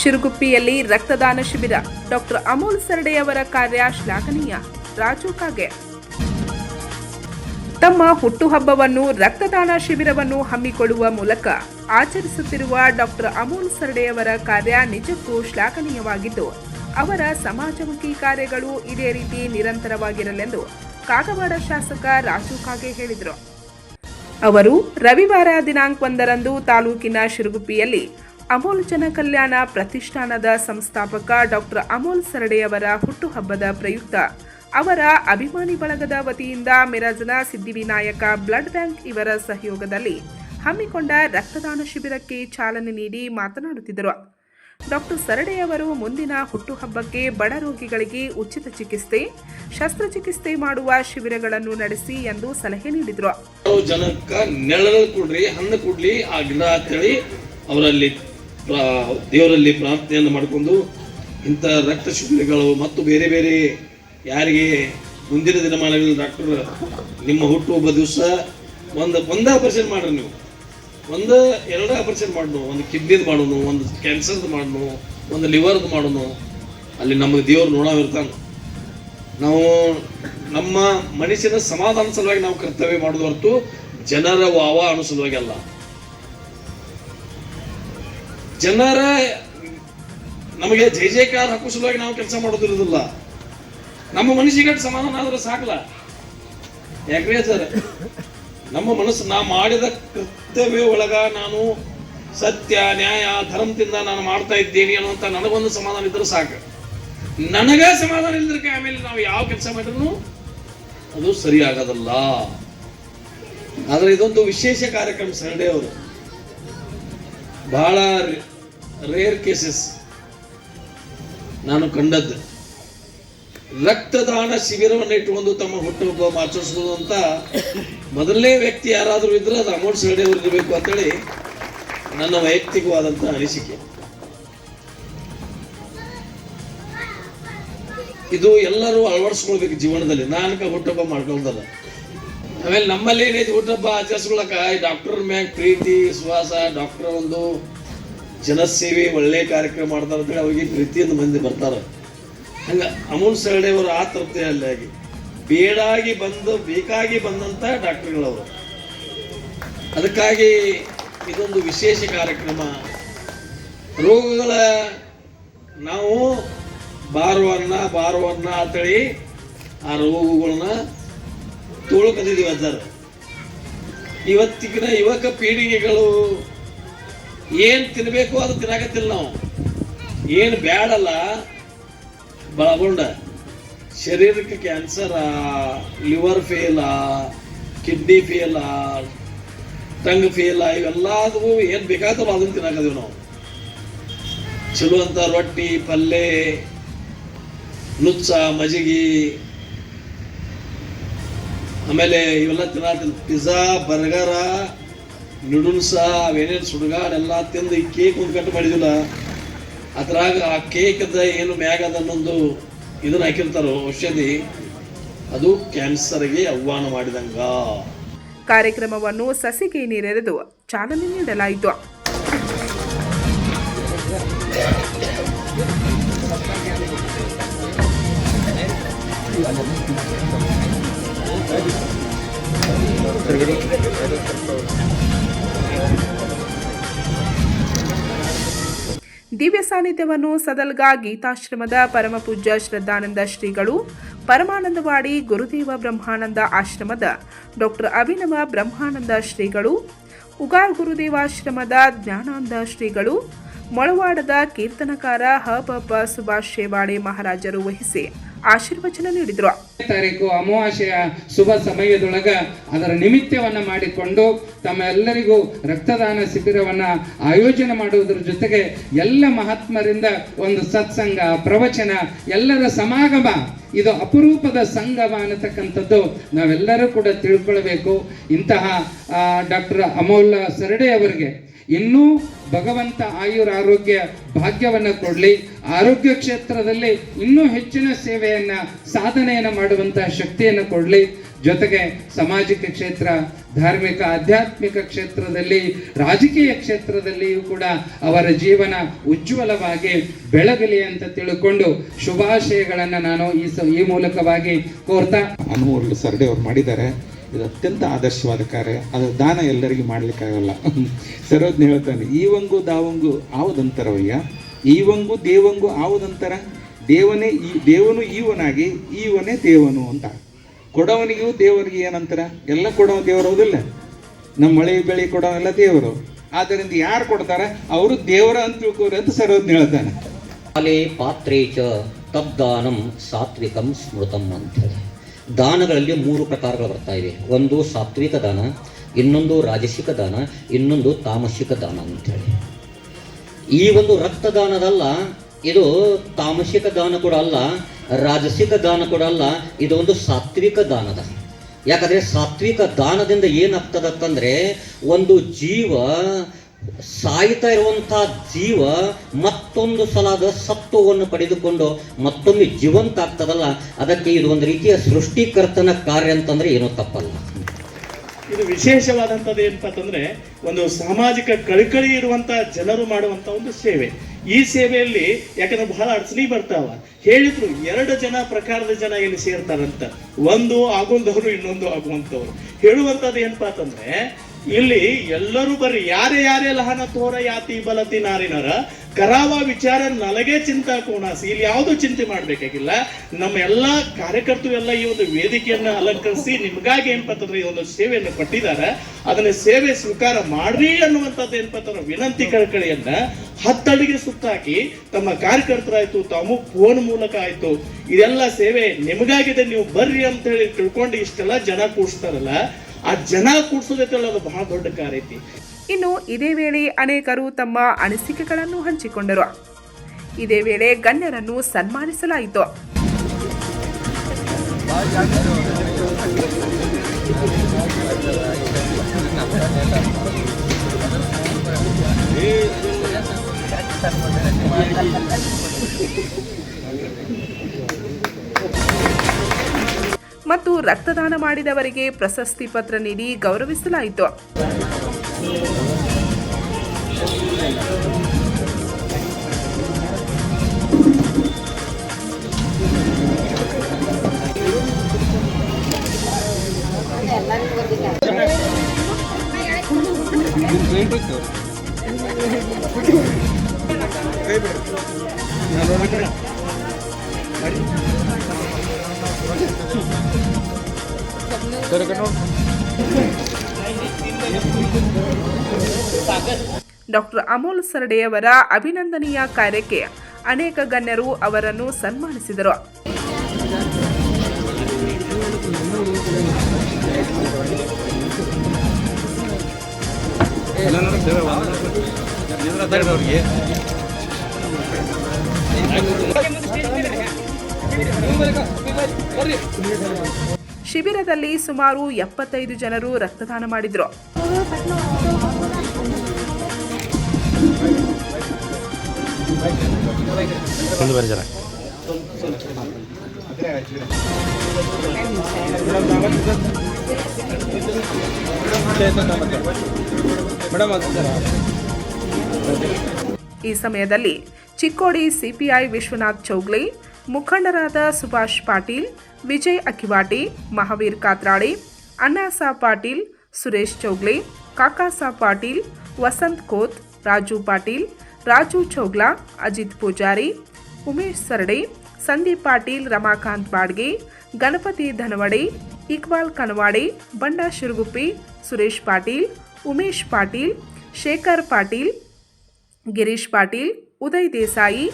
ಶಿರುಗುಪ್ಪಿಯಲ್ಲಿ ರಕ್ತದಾನ ಶಿಬಿರ. ಡಾಕ್ಟರ್ ಅಮೋಲ್ ಸರ್ಡೆಯವರ ಕಾರ್ಯ ಶ್ಲಾಘನೀಯ. ರಾಜು ಕಾಗೆ. ತಮ್ಮ ಹುಟ್ಟುಹಬ್ಬವನ್ನು ರಕ್ತದಾನ ಶಿಬಿರವನ್ನು ಹಮ್ಮಿಕೊಳ್ಳುವ ಮೂಲಕ ಆಚರಿಸುತ್ತಿರುವ ಡಾಕ್ಟರ್ ಅಮೋಲ್ ಸರ್ಡೆಯವರ ಕಾರ್ಯ ನಿಜಕ್ಕೂ ಶ್ಲಾಘನೀಯವಾಗಿದ್ದು, ಅವರ ಸಮಾಜಮುಖಿ ಕಾರ್ಯಗಳು ಇದೇ ರೀತಿ ನಿರಂತರವಾಗಿರಲೆಂದು ಕಾಗವಾಡ ಶಾಸಕ ರಾಜು ಕಾಗೆ ಹೇಳಿದರು. ಅವರು ರವಿವಾರ ದಿನಾಂಕ ಒಂದರಂದು ತಾಲೂಕಿನ ಶಿರುಗುಪ್ಪಿಯಲ್ಲಿ ಅಮೋಲ್ ಜನ ಕಲ್ಯಾಣ ಪ್ರತಿಷ್ಠಾನದ ಸಂಸ್ಥಾಪಕ ಡಾಕ್ಟರ್ ಅಮೋಲ್ ಸರಡೆಯವರ ಹುಟ್ಟುಹಬ್ಬದ ಪ್ರಯುಕ್ತ. ಅವರ ಅಭಿಮಾನಿ ಬಳಗದ ವತಿಯಿಂದ ಮಿರಾಜ್ನ ಸಿದ್ದಿವಿನಾಯಕ ಬ್ಲಡ್ ಬ್ಯಾಂಕ್ ಇವರ ಸಹಯೋಗದಲ್ಲಿ ಹಮ್ಮಿಕೊಂಡ ರಕ್ತದಾನ ಶಿಬಿರಕ್ಕೆ ಚಾಲನೆ ನೀಡಿ ಮಾತನಾಡುತ್ತಿದ್ದರು. ಡಾಕ್ಟರ್ ಸರಡೆಯವರು ಮುಂದಿನ ಹುಟ್ಟುಹಬ್ಬಕ್ಕೆ ಬಡ ರೋಗಿಗಳಿಗೆ ಉಚಿತ ಚಿಕಿತ್ಸೆ, ಶಸ್ತ್ರಚಿಕಿತ್ಸೆ ಮಾಡುವ ಶಿಬಿರಗಳನ್ನು ನಡೆಸಿ ಎಂದು ಸಲಹೆ ನೀಡಿದರು. ಜನಕ್ಕೆ ನೆಳಲು ಕೊಡ್ರಿ, ಹಣ್ಣು ಕೊಡ್ಲಿ, ಆ ಗಿಡ ಅಂತೇಳಿ ಅವರಲ್ಲಿ ದೇವರಲ್ಲಿ ಪ್ರಾರ್ಥನೆಯನ್ನು ಮಾಡಿಕೊಂಡು ಇಂಥ ರಕ್ತ ಶಿಬಿರಗಳು ಮತ್ತು ಬೇರೆ ಬೇರೆ ಯಾರಿಗೆ ಮುಂದಿನ ದಿನಮಾನಗಳಲ್ಲಿ ಡಾಕ್ಟರ್ ನಿಮ್ಮ ಹುಟ್ಟುಹಬ್ಬ ದಿವಸ ಒಂದು ಒಂದು ಆಪರೇಷನ್ ಮಾಡ್ರಿ ನೀವು. ಒಂದು ಎರಡು ಆಪರೇಷನ್ ಮಾಡೋಣ ಒಂದು ಕಿಡ್ನಿದು ಮಾಡೋಣ ಒಂದು ಕ್ಯಾನ್ಸರ್ದು ಮಾಡೋಣ ಒಂದು ಲಿವರ್ದು ಮಾಡೋಣ ಅಲ್ಲಿ ನಮಗೆ ದೇವರು ನೋಡೋವಿರ್ತಾನೆ ನಾವು ನಮ್ಮ ಮನುಷ್ಯನ ಸಮಾಧಾನ ಸಲುವಾಗಿ ನಾವು ಕರ್ತವ್ಯ ಮಾಡೋದು ಹೊರತು ಜನರ ವಾವ ಅನ್ನೋ ಸಲುವಾಗಿ ಅಲ್ಲ. ಜನರ ನಮಗೆ ಜೈ ಜಯಕಾರ ಹಾಕೋ ಸಲುವಾಗಿ ನಾವು ಕೆಲಸ ಮಾಡೋದಿರೋದಿಲ್ಲ ನಮ್ಮ ಮನಸ್ಸಿಗೆ ಸಮಾಧಾನ ಆದ್ರೆ ಸಾಕಲ್ಲ. ಯಾಕ್ರಿ ಸರ್ ನಮ್ಮ ಮನಸ್ಸು ನಾ ಮಾಡಿದ ಕರ್ತವ್ಯ ಒಳಗ ನಾನು ಸತ್ಯ, ನ್ಯಾಯ, ಧರ್ಮದಿಂದ ನಾನು ಮಾಡ್ತಾ ಇದ್ದೇನೆ ಅನ್ನುವಂಥ ನನಗೊಂದು ಸಮಾಧಾನ ಇದ್ರೆ ಸಾಕು. ನನಗ ಸಮಾಧಾನ ಇಲ್ಲದಕ್ಕೆ ಆಮೇಲೆ ನಾವು ಯಾವ ಕೆಲಸ ಮಾಡಿದ್ರು ಅದು ಸರಿ ಆಗೋದಲ್ಲ ಆದ್ರೆ ಇದೊಂದು ವಿಶೇಷ ಕಾರ್ಯಕ್ರಮ ಸಂಡೆ ಅವರು ಬಹಳ ರೇರ್ ಕೇಸಸ್ ನಾನು ಕಂಡದ್ದು. ರಕ್ತದಾನ ಶಿಬಿರವನ್ನು ಇಟ್ಟುಕೊಂಡು ತಮ್ಮ ಹುಟ್ಟುಹಬ್ಬ ಆಚರಿಸೋದು ಅಂತ ಮೊದಲನೇ ವ್ಯಕ್ತಿ ಯಾರಾದರೂ ಇದ್ರೆ ಅದು ಅಮೌಂಟ್ ಅವರು ಇರಬೇಕು ಅಂತೇಳಿ ನನ್ನ ವೈಯಕ್ತಿಕವಾದಂಥ ಅನಿಸಿಕೆ. ಇದು ಎಲ್ಲರೂ ಅಳವಡಿಸ್ಕೊಳ್ಬೇಕು ಜೀವನದಲ್ಲಿ. ನಾನಕ ಹುಟ್ಟುಹಬ್ಬ ಮಾಡ್ಕೊಳ್ದಲ್ಲ. ಆಮೇಲೆ ನಮ್ಮಲ್ಲಿ ಏನೈತಿ ಹುಟ್ಟುಹಬ್ಬ ಆಚರಿಸ್ಕೊಳಕ ಡಾಕ್ಟರ್ ಮ್ಯಾಗ ಪ್ರೀತಿ, ವಿಶ್ವಾಸ, ಡಾಕ್ಟರ್ ಒಂದು ಜನಸೇವೆ ಒಳ್ಳೆಯ ಕಾರ್ಯಕ್ರಮ ಮಾಡ್ತಾರೆ ಅಂತೇಳಿ ಅವ್ರಿಗೆ ಪ್ರೀತಿಯಿಂದ ಮಂದಿ ಬರ್ತಾರೆ. ಹಂಗ ಅಮೂಲ್ ಅವರು ಆ ತೃಪ್ತಿಯಲ್ಲಿ ಆಗಿ ಬೇಡಾಗಿ ಬಂದು ಬೇಕಾಗಿ ಬಂದಂತ ಡಾಕ್ಟರ್ಗಳವರು. ಅದಕ್ಕಾಗಿ ಇದೊಂದು ವಿಶೇಷ ಕಾರ್ಯಕ್ರಮ. ರೋಗಗಳ ನಾವು ಬಾರುವನ್ನ ಬಾರುವನ್ನ ಅಂತೇಳಿ ಆ ರೋಗಗಳನ್ನ ತೋಳ್ಕದಿದ್ದೀವಿ ಅದರ ಇವತ್ತಿಗಿನ ಯುವಕ ಪೀಳಿಗೆಗಳು ಏನ್ ತಿನ್ನಬೇಕು ಅದು ತಿನ್ನಾಕತ್ತಿಲ್ಲ ನಾವು. ಏನು ಬೇಡಲ್ಲ ಬಳಗೊಂಡ ಶರೀರಕ್ಕೆ cancer liver fail kidney fail tongue fail ಇವೆಲ್ಲದವು ಏನು ಬೇಕಾದಲ್ಲ ಅದನ್ನ ತಿನ್ನಾಕದೀವಿ ನಾವು. ಚಲೋ ಅಂತ ರೊಟ್ಟಿ ಪಲ್ಯ ನುಚ್ಚ, ಮಜ್ಜಿಗೆ, ಆಮೇಲೆ ಇವೆಲ್ಲ ತಿನ್ನ ಪಿಜ್ಜಾ, ಬರ್ಗರ ನೂಡಲ್ಸ ಅವೇನೇನು ಸುಡುಗಾಡ್ ಎಲ್ಲ ತಿಂದು ಈ ಕೇಕ್ ಒಂದು ಕಟ್ಟು ಮಾಡಿದಿಲ್ಲ. ಅದ್ರಾಗ ಆ ಕೇಕದ ಏನು ಮ್ಯಾಗ ಅನ್ನೊಂದು ಇದನ್ನ ಹಾಕಿರ್ತಾರೋ ಔಷಧಿ ಅದು ಕ್ಯಾನ್ಸರ್ಗೆ ಆಹ್ವಾನ ಮಾಡಿದಂಗ. ಕಾರ್ಯಕ್ರಮವನ್ನು ಸಸಿಗೆ ನೀರೆರೆದು ಚಾಲನೆ ನೀಡಲಾಯಿತು. ದಿವ್ಯ ಸಾನ್ನಿಧ್ಯವನ್ನು ಸದಲ್ಗ ಗೀತಾಶ್ರಮದ ಪರಮಪೂಜ್ಯ ಶ್ರದ್ಧಾನಂದ ಶ್ರೀಗಳು, ಪರಮಾನಂದವಾಡಿ ಗುರುದೇವ ಬ್ರಹ್ಮಾನಂದ ಆಶ್ರಮದ ಡಾಕ್ಟರ್ ಅಭಿನವ ಬ್ರಹ್ಮಾನಂದ ಶ್ರೀಗಳು, ಉಗಾರ್ ಗುರುದೇವಾಶ್ರಮದ ಜ್ಞಾನಾನಂದ ಶ್ರೀಗಳು, ಮೊಳವಾಡದ ಕೀರ್ತನಕಾರ ಹಬ ಸುಭಾಷ್ ಶೇವಾಡೆ ಮಹಾರಾಜರು ವಹಿಸಿ ಆಶೀರ್ವಚನ ನೀಡಿದರು. ತಾರೀಕು ಅಮಾವಾಸ್ಯೆಯ ಶುಭ ಸಮಯದೊಳಗ ಅದರ ನಿಮಿತ್ತವನ್ನ ಮಾಡಿಕೊಂಡು ತಮ್ಮೆಲ್ಲರಿಗೂ ರಕ್ತದಾನ ಶಿಬಿರವನ್ನ ಆಯೋಜನೆ ಮಾಡುವುದರ ಜೊತೆಗೆ ಎಲ್ಲ ಮಹಾತ್ಮರಿಂದ ಒಂದು ಸತ್ಸಂಗ, ಪ್ರವಚನ, ಎಲ್ಲರ ಸಮಾಗಮ, ಇದು ಅಪರೂಪದ ಸಂಗಮ ಅನ್ನತಕ್ಕಂಥದ್ದು ನಾವೆಲ್ಲರೂ ಕೂಡ ತಿಳ್ಕೊಳ್ಬೇಕು. ಇಂತಹ ಡಾಕ್ಟರ್ ಅಮೋಲ್ ಸರ್ಡೆ ಅವರಿಗೆ ಇನ್ನೂ ಭಗವಂತ ಆಯುರ ಆರೋಗ್ಯ ಭಾಗ್ಯವನ್ನು ಕೊಡಲಿ. ಆರೋಗ್ಯ ಕ್ಷೇತ್ರದಲ್ಲಿ ಇನ್ನೂ ಹೆಚ್ಚಿನ ಸೇವೆಯನ್ನ, ಸಾಧನೆಯನ್ನು ಮಾಡುವಂತಹ ಶಕ್ತಿಯನ್ನು ಕೊಡಲಿ. ಜೊತೆಗೆ ಸಾಮಾಜಿಕ ಕ್ಷೇತ್ರ, ಧಾರ್ಮಿಕ, ಆಧ್ಯಾತ್ಮಿಕ ಕ್ಷೇತ್ರದಲ್ಲಿ, ರಾಜಕೀಯ ಕ್ಷೇತ್ರದಲ್ಲಿಯೂ ಕೂಡ ಅವರ ಜೀವನ ಉಜ್ವಲವಾಗಿ ಬೆಳಗಲಿ ಅಂತ ತಿಳ್ಕೊಂಡು ಶುಭಾಶಯಗಳನ್ನು ನಾನು ಈ ಈ ಮೂಲಕವಾಗಿ ಕೋರ್ತಾ. ಅನುಮೋಲ್ ಸರ್ಡೆ ಅವ್ರು ಮಾಡಿದ್ದಾರೆ. ಇದು ಅತ್ಯಂತ ಆದರ್ಶವಾದ ಕಾರ್ಯ. ಅದು ದಾನ ಎಲ್ಲರಿಗೂ ಮಾಡಲಿಕ್ಕಾಗಲ್ಲ. ಸರೋಜ್ನ ಹೇಳ್ತಾನೆ, ಈವಂಗು ದಾವಂಗು ಆವದಂತರವಯ್ಯ. ಈವಂಗು ದೇವಂಗು ಆವದಂತರ. ದೇವನೇ ಈ, ದೇವನು ಈವನಾಗಿ, ಈವನೇ ದೇವನು ಅಂತ. ಕೊಡವನಿಗೂ ದೇವರಿಗೆ ಏನಂತಾರ? ಎಲ್ಲ ಕೊಡವ ದೇವರು ಹೌದಿಲ್ಲ. ನಮ್ಮ ಮಳೆ ಬೆಳೆ ಕೊಡೋವೆಲ್ಲ ದೇವರು. ಆದ್ದರಿಂದ ಯಾರು ಕೊಡ್ತಾರ? ಅವರು ದೇವರ ಅಂತ ತಿಳ್ಕೋರಿ ಅಂತ ಸರೋಜ್ನ ಹೇಳ್ತಾನೆ. ಪಾತ್ರೇ ಚ ತದ್ದಾನಂ ಸಾತ್ವಿಕಂ ಸ್ಮೃತಂ ಅಂತೇಳಿ ದಾನಗಳಲ್ಲಿ ಮೂರು ಪ್ರಕಾರಗಳು ಬರ್ತಾ ಇವೆ. ಒಂದು ಸಾತ್ವಿಕ ದಾನ, ಇನ್ನೊಂದು ರಾಜಸಿಕ ದಾನ, ಇನ್ನೊಂದು ತಾಮಸಿಕ ದಾನ ಅಂತೇಳಿ ಈ ಒಂದು ರಕ್ತದಾನದಲ್ಲ, ಇದು ತಾಮಸಿಕ ದಾನ ಕೂಡ ಅಲ್ಲ, ರಾಜಸಿಕ ದಾನ ಕೂಡ ಅಲ್ಲ, ಇದು ಒಂದು ಸಾತ್ವಿಕ ದಾನದ. ಯಾಕಂದ್ರೆ ಸಾತ್ವಿಕ ದಾನದಿಂದ ಏನಾಗ್ತದತ್ತಂದ್ರೆ ಒಂದು ಜೀವ ಸಾಯ್ತಾ ಇರುವಂತಹ ಜೀವ ಮತ್ತೊಂದು ಸಲ ಅದು ಸತ್ವವನ್ನು ಪಡೆದುಕೊಂಡು ಮತ್ತೊಮ್ಮೆ ಜೀವಂತ ಆಗ್ತದಲ್ಲ? ಅದಕ್ಕೆ ಇದು ಒಂದು ರೀತಿಯ ಸೃಷ್ಟಿಕರ್ತನ ಕಾರ್ಯ ಅಂತಂದ್ರೆ ಏನೋ ತಪ್ಪಲ್ಲ. ಇದು ವಿಶೇಷವಾದಂಥದ್ದು ಏನಪ್ಪ ಅಂತಂದ್ರೆ ಒಂದು ಸಾಮಾಜಿಕ ಕಳಕಳಿ ಇರುವಂತಹ ಜನರು ಮಾಡುವಂತ ಒಂದು ಸೇವೆ. ಈ ಸೇವೆಯಲ್ಲಿ ಯಾಕಂದ್ರೆ ಬಹಳ ಅಡಚಣೆ ಬರ್ತಾವ. ಹೇಳಿದ್ರು ಎರಡು ಜನ ಪ್ರಕಾರದ ಜನ ಇಲ್ಲಿ ಸೇರ್ತಾರಂತ. ಒಂದು ಆಗುವಂತವ್ರು ಇನ್ನೊಂದು ಆಗುವಂತವ್ರು ಹೇಳುವಂತದ್ದು ಏನಪ್ಪಾ ಅಂತಂದ್ರೆ ಇಲ್ಲಿ ಎಲ್ಲರೂ ಬರ್ರಿ, ಯಾರೇ ಯಾರೇ ಲಹನ ತೋರ ಯಾತಿ ಬಲತಿ ನಾರಿನರ, ಕರಾವ ವಿಚಾರ ನಲಗೆ ಚಿಂತಾ ಕೋಣಾಸಿ, ಇಲ್ಲಿ ಯಾವುದು ಚಿಂತೆ ಮಾಡಬೇಕಾಗಿಲ್ಲ. ನಮ್ಮ ಎಲ್ಲಾ ಕಾರ್ಯಕರ್ತರು ಎಲ್ಲ ಈ ಒಂದು ವೇದಿಕೆಯನ್ನ ಅಲಂಕರಿಸಿ ನಿಮ್ಗಾಗಿ ಪತ್ರ ಈ ಒಂದು ಸೇವೆಯನ್ನು ಕೊಟ್ಟಿದ್ದಾರೆ. ಅದನ್ನ ಸೇವೆ ಸ್ವೀಕಾರ ಮಾಡ್ರಿ ಅನ್ನುವಂಥದ್ದು ಏನಪ್ಪ ಪತ್ರ ವಿನಂತಿ ಕಳಕಳಿಯನ್ನ ಹತ್ತಡಿಗೆ ಸುತ್ತಾಕಿ ತಮ್ಮ ಕಾರ್ಯಕರ್ತರಾಯ್ತು ತಾವು ಫೋನ್ ಮೂಲಕ ಆಯ್ತು, ಇದೆಲ್ಲ ಸೇವೆ ನಿಮಗಾಗಿದೆ, ನೀವು ಬರ್ರಿ ಅಂತ ಹೇಳಿ ತಿಳ್ಕೊಂಡು ಇಷ್ಟೆಲ್ಲ ಜನ ಕೂಡಿಸ್ತಾರಲ್ಲ ಆ ಜನ ಕೂಡ್ಸೋದೈತಲ್ಲ ಅದು ಬಹಳ ದೊಡ್ಡ ಕಾರ್ಯ ಐತಿ. ಇನ್ನು ಇದೇ ವೇಳೆ ಅನೇಕರು ತಮ್ಮ ಅನಿಸಿಕೆಗಳನ್ನು ಹಂಚಿಕೊಂಡರು. ಇದೇ ವೇಳೆ ಗಣ್ಯರನ್ನು ಸನ್ಮಾನಿಸಲಾಯಿತು. ಮತ್ತು ರಕ್ತದಾನ ಮಾಡಿದವರಿಗೆ ಪ್ರಶಸ್ತಿ ಪತ್ರ ನೀಡಿ ಗೌರವಿಸಲಾಯಿತು. ಡಾಕ್ಟರ್ ಅಮೋಲ್ ಸರ್ಡೆಯವರ ಅಭಿನಂದನೀಯ ಕಾರ್ಯಕ್ಕೆ ಅನೇಕ ಗಣ್ಯರು ಅವರನ್ನು ಸನ್ಮಾನಿಸಿದರು. ಶಿಬಿರದಲ್ಲಿ ಸುಮಾರು ಎಪ್ಪತ್ತೈದು ಜನರು ರಕ್ತದಾನ ಮಾಡಿದ್ರು. ಈ ಸಮಯದಲ್ಲಿ ಚಿಕ್ಕೋಡಿ ಸಿಪಿಐ ವಿಶ್ವನಾಥ್ ಚೌಗ್ಲೆ ಮುಖಂಡರಾದ ಸುಭಾಷ್ ಪಾಟೀಲ್, ವಿಜಯ್ ಅಕಿವಾಟಿ, ಮಹಾವೀರ್ ಕಾತ್ರಾಡಿ ಅಣ್ಣಾಸಾಬ್ ಪಾಟೀಲ್, ಸುರೇಶ್ ಚೌಗ್ಲೆ ಕಾಕಾಸಾಬ್ ಪಾಟೀಲ್, ವಸಂತ್ ಖೋತ್ ರಾಜು ಪಾಟೀಲ್, ರಾಜು ಚೌಗ್ಲಾ, ಅಜಿತ್ ಪೂಜಾರಿ, ಉಮೇಶ್ ಸರ್ಡೆ, ಸಂದೀಪ್ ಪಾಟೀಲ್, ರಮಾಕಾಂತ್ ಬಾಡ್ಗೆ, ಗಣಪತಿ ಧನವಡೆ, ಇಕ್ಬಾಲ್ ಕನವಾಡೆ, ಬಂಡ ಶಿರುಗುಪ್ಪಿ, ಸುರೇಶ್ ಪಾಟೀಲ್, ಉಮೇಶ್ ಪಾಟೀಲ್, ಶೇಖರ್ ಪಾಟೀಲ್, ಗಿರೀಶ್ ಪಾಟೀಲ್, ಉದಯ್ ದೇಸಾಯಿ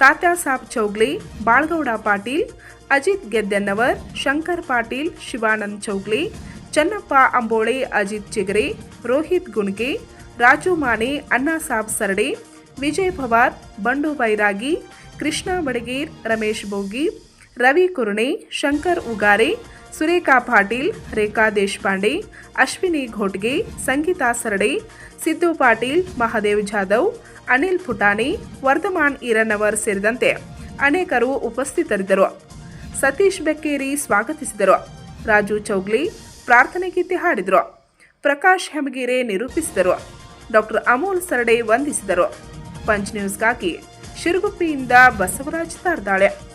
ತಾತ್ಯಾಸಾಬ್ ಚೌಗ್ಲೆ, ಬಾಳ್ಗೌಡ ಪಾಟೀಲ್, ಅಜಿತ್ ಗೆದ್ದೆನ್ನವರ್, ಶಂಕರ್ ಪಾಟೀಲ್, ಶಿವಾನಂದ್ ಚೌಗ್ಲೆ, ಚನ್ನಪ್ಪ ಅಂಬೋಳೆ, ಅಜಿತ್ ಚಿಗರೆ, ರೋಹಿತ್ ಗುಣ್ಗೆ, ರಾಜು ಮಾಣಿ, ಅಣ್ಣಾ ಸಾಬ್ ಸರ್ಡೆ, ವಿಜಯ್ ಪವಾರ್, ಬಂಡು ಬೈರಾಗಿ, ಕೃಷ್ಣ ಬಡಗೀರ್ ರಮೇಶ್ ಬೋಗಿ ರವಿ ಕುರುಣೆ, ಶಂಕರ್ ಉಗಾರೆ ಸುರೇಖಾ ಪಾಟೀಲ್, ರೇಖಾ ದೇಶಪಾಂಡೆ, ಅಶ್ವಿನಿ ಘೋಟ್ಗೆ, ಸಂಗೀತಾ ಸರಡೆ, ಸಿದ್ದು ಪಾಟೀಲ್, ಮಹಾದೇವ್ ಜಾಧವ್, ಅನಿಲ್ ಪುಟಾಣಿ, ವರ್ಧಮಾನ್ ಈರನ್ನವರ್ ಸೇರಿದಂತೆ ಅನೇಕರು ಉಪಸ್ಥಿತರಿದ್ದರು. ಸತೀಶ್ ಬೆಕ್ಕೇರಿ ಸ್ವಾಗತಿಸಿದರು. ರಾಜು ಚೌಗ್ಲಿ ಪ್ರಾರ್ಥನೆ ಗೀತೆ ಹಾಡಿದರು. ಪ್ರಕಾಶ್ ಹೆಮಗಿರೆ ನಿರೂಪಿಸಿದರು. ಡಾಕ್ಟರ್ ಅಮೋಲ್ ಸರಡೆ ವಂದಿಸಿದರು. ಪಂಚ್ ನ್ಯೂಸ್ಗಾಗಿ ಶಿರುಗುಪ್ಪಿಯಿಂದ ಬಸವರಾಜ್ ತಾರ್ದಾಳೆ.